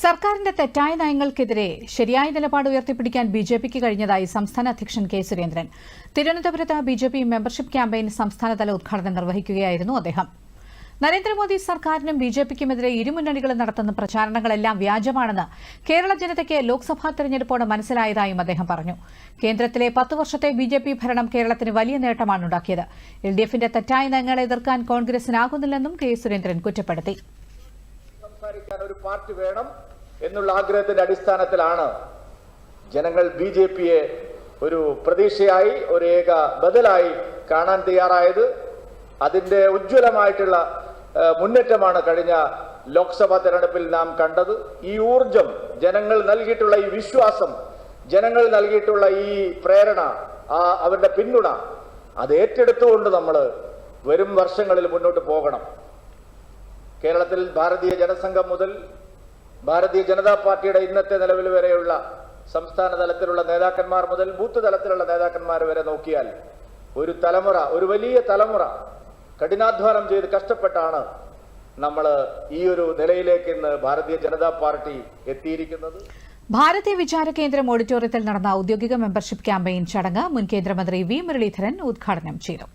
സർക്കാരിന്റെ തെറ്റായ നയങ്ങൾക്കെതിരെ ശരിയായ നിലപാട് ഉയർത്തിപ്പിടിക്കാൻ ബി ജെ പിക്ക് കഴിഞ്ഞതായി സംസ്ഥാന അധ്യക്ഷൻ കെ സുരേന്ദ്രൻ. തിരുവനന്തപുരത്ത് B J P membership campaign സംസ്ഥാനതല ഉദ്ഘാടനം നിർവഹിക്കുകയായിരുന്നു അദ്ദേഹം. നരേന്ദ്രമോദി സർക്കാരിനും ബി ജെ പിക്കുമെതിരെ ഇരുമുന്നണികളും നടത്തുന്ന പ്രചാരണങ്ങളെല്ലാം വ്യാജമാണെന്ന് കേരള ജനതയ്ക്ക് ലോക്സഭാ തെരഞ്ഞെടുപ്പോടെ മനസ്സിലായതായും അദ്ദേഹം പറഞ്ഞു. കേന്ദ്രത്തിലെ പത്ത് വർഷത്തെ ബി ജെ പി ഭരണം കേരളത്തിന് വലിയ നേട്ടമാണ് ഉണ്ടാക്കിയത് എൽ ഡി എഫിന്റെ തെറ്റായ നയങ്ങളെ എതിർക്കാൻ കോൺഗ്രസിനാകുന്നില്ലെന്നും കെ സുരേന്ദ്രൻ കുറ്റപ്പെടുത്തി. സംസാരിക്കാൻ ഒരു പാർട്ടി വേണം എന്നുള്ള ആഗ്രഹത്തിന്റെ അടിസ്ഥാനത്തിലാണ് ജനങ്ങൾ ബി ജെ പിയെ ഒരു പ്രതീക്ഷയായി ഒരു ഏക ബദലായി കാണാൻ തയ്യാറായത്. അതിന്റെ ഉജ്ജ്വലമായിട്ടുള്ള മുന്നേറ്റമാണ് കഴിഞ്ഞ ലോക്സഭാ തെരഞ്ഞെടുപ്പിൽ നാം കണ്ടത്. ഈ ഊർജം ജനങ്ങൾ നൽകിയിട്ടുള്ള ഈ വിശ്വാസം ജനങ്ങൾ നൽകിയിട്ടുള്ള ഈ പ്രേരണ ആ അവരുടെ പിന്തുണ അത് ഏറ്റെടുത്തുകൊണ്ട് നമ്മൾ വരും വർഷങ്ങളിൽ മുന്നോട്ട് പോകണം. കേരളത്തിൽ ഭാരതീയ ജനസംഘം മുതൽ ഭാരതീയ ജനതാ പാർട്ടിയുടെ ഇന്നത്തെ നിലവിൽ വരെയുള്ള സംസ്ഥാന തലത്തിലുള്ള നേതാക്കന്മാർ മുതൽ ബൂത്ത് തലത്തിലുള്ള നേതാക്കന്മാർ വരെ നോക്കിയാൽ ഒരു തലമുറ ഒരു വലിയ തലമുറ കഠിനാധ്വാനം ചെയ്ത് കഷ്ടപ്പെട്ടാണ് നമ്മൾ ഈ ഒരു നിലയിലേക്ക് ഇന്ന് ഭാരതീയ ജനതാ പാർട്ടി എത്തിയിരിക്കുന്നത്. ഭാരതീയ വിചാര കേന്ദ്രം ഓഡിറ്റോറിയത്തിൽ നടന്ന ഔദ്യോഗിക മെമ്പർഷിപ്പ് ക്യാമ്പയിൻ ചടങ്ങ് മുൻ കേന്ദ്രമന്ത്രി വി മുരളീധരൻ ഉദ്ഘാടനം ചെയ്തു.